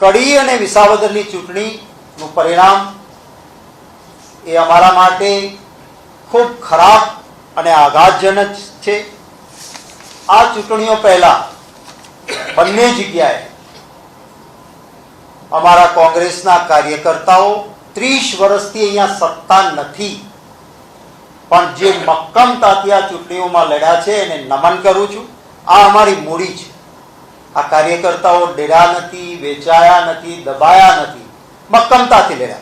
કડી અને વિસાવદરની ચૂંટણીનું પરિણામ એ અમારા માટે ખૂબ ખરાબ અને આઘાતજનક છે. આ ચૂંટણીઓ પહેલા બંને જગ્યાએ અમારા કોંગ્રેસના કાર્યકર્તાઓ ત્રીસ વર્ષથી અહીંયા સત્તા નથી. પણ જે મક્કમતાથી આ ચૂંટણીઓમાં લડ્યા છે એને નમન કરું છું. આ અમારી મૂડી છે. આ કાર્યકર્તાઓ ડેરા નથી, વેચાયા નથી, દબાયા નથી, મક્કમતાથી લડ્યા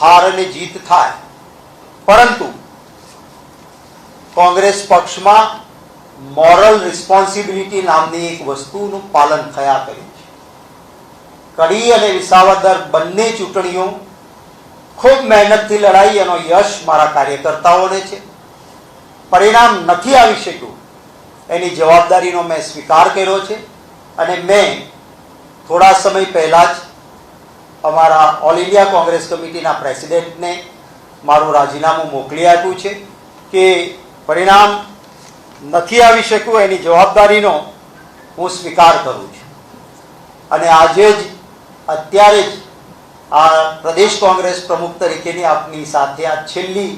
હાર અને જીત થાય. પરંતુ કોંગ્રેસ પક્ષમાં મોરલ રિસ્પોન્સિબિલિટી નામની એક વસ્તુનું પાલન થયા કર્યું છે. કડી અને વિસાવદર બંને ચૂંટણીઓ ખૂબ મહેનતથી લડાઈ એનો યશ મારા કાર્યકર્તાઓને છે. પરિણામ નથી આવી શક્યું. એની જવાબદારીનો મેં સ્વીકાર કર્યો છે. અને મેં થોડા સમય પહેલાં જ અમારા ઓલ ઇન્ડિયા કોંગ્રેસ કમિટીના પ્રેસિડેન્ટને મારું રાજીનામું મોકલી આપ્યું છે કે પરિણામ નથી આવી શક્યું, એની જવાબદારીનો હું સ્વીકાર કરું છું. અને આજે જ, અત્યારે જ આ પ્રદેશ કોંગ્રેસ પ્રમુખ તરીકેની આપની સાથે આ છેલ્લી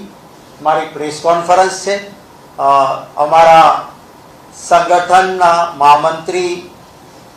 મારી પ્રેસ કોન્ફરન્સ છે. અમારા સંગઠનના મહામંત્રી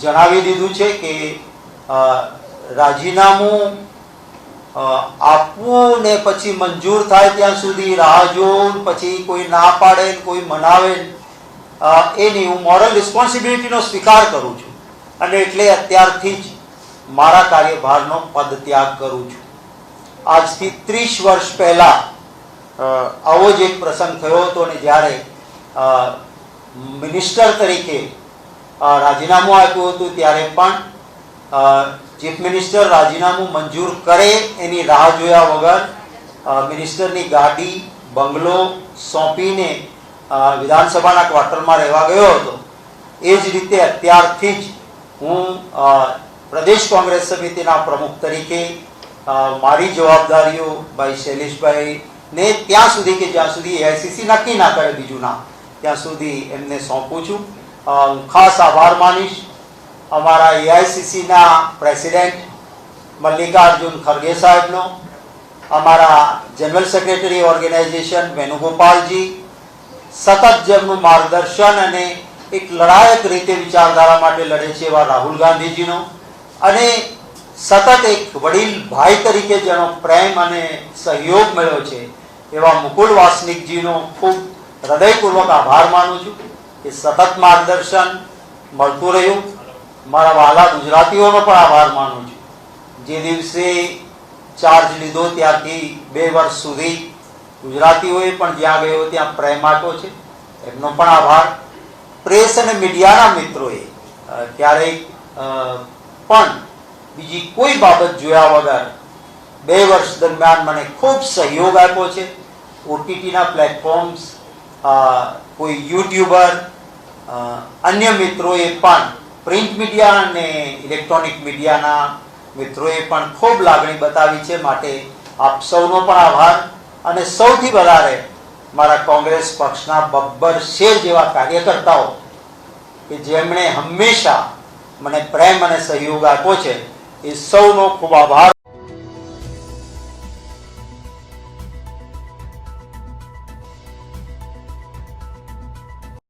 જણાવી દીધું છે કે રાજીનામું આપવું ને પછી મંજૂર થાય ત્યાં સુધી રાહ જોવું, પછી કોઈ ના પાડે કોઈ મનાવે એની હું મોરલ રિસ્પોન્સિબિલિટીનો સ્વીકાર કરું છું. અને એટલે અત્યારથી જ મારા કાર્યભારનો પદ ત્યાગ કરું છું. આજથી ત્રીસ વર્ષ પહેલાં આવો જ એક પ્રસંગ થયો હતો ને જ્યારે મિનિસ્ટર તરીકે રાજીનામું આપ્યું હતું ત્યારે પણ ચીફ મિનિસ્ટર રાજીનામું મંજૂર કરે એની રાહ જોયા વગર મિનિસ્ટરની ગાડી, બંગલો સોંપીને વિધાનસભાના ક્વાર્ટરમાં રહેવા ગયો હતો. એ જ રીતે અત્યારથી જ હું પ્રદેશ કોંગ્રેસ સમિતિના પ્રમુખ તરીકે મારી જવાબદારીઓ ભાઈ શૈલેષભાઈને ત્યાં સુધી કે જ્યાં સુધી એઆઈસીસી નક્કી ના કરે બીજું ના ત્યાં સુધી એમને સોંપું છું. ખાસ આભાર માનીશ. અમારા એઆઈસીસીના પ્રેસિડેન્ટ મલ્લિકાર્જુન ખરગે સાહેબનો, અમારા જનરલ સેક્રેટરી ઓર્ગેનાઇઝેશન વેણુગોપાલજી, સતત જેમનું માર્ગદર્શન અને એક લડાયક રીતે વિચારધારા માટે લડે છે એવા રાહુલ ગાંધીજીનો અને સતત એક વડીલ ભાઈ તરીકે જેનો પ્રેમ અને સહયોગ મળ્યો છે એવા મુકુલ વાસનિકજીનો ખૂબ હૃદયપૂર્વક આભાર માનું છું. કે સતત માર્ગદર્શન મળતું રહ્યું. મારા વાલા ગુજરાતીઓનો પણ આભાર માનું છું. જે દિવસે ચાર્જ લીધો ત્યારથી બે વર્ષ સુધી ગુજરાતીઓએ પણ જ્યાં ગયો ત્યાં પ્રેમ આપ્યો છે. એમનો પણ આભાર. પ્રેસ અને મીડિયાના મિત્રોએ અ, ક્યારેક પણ બીજી કોઈ બાબત જોયા વગર બે વર્ષ દરમિયાન મને ખૂબ સહયોગ આપ્યો છે. ઓટીટીના પ્લેટફોર્મ્સ કોઈ યુટ્યુબર અન્ય મિત્રોએ પણ પ્રિન્ટ મીડિયા અને ઇલેક્ટ્રોનિક મીડિયાના મિત્રોએ પણ ખૂબ લાગણી બતાવી છે માટે આપ સૌનો પણ આભાર. અને સૌથી વધારે મારા કોંગ્રેસ પક્ષના બબ્બર શેર જેવા કાર્યકર્તાઓ કે જેમણે હંમેશા મને પ્રેમ અને સહયોગ આપ્યો છે, એ સૌનો ખૂબ આભાર.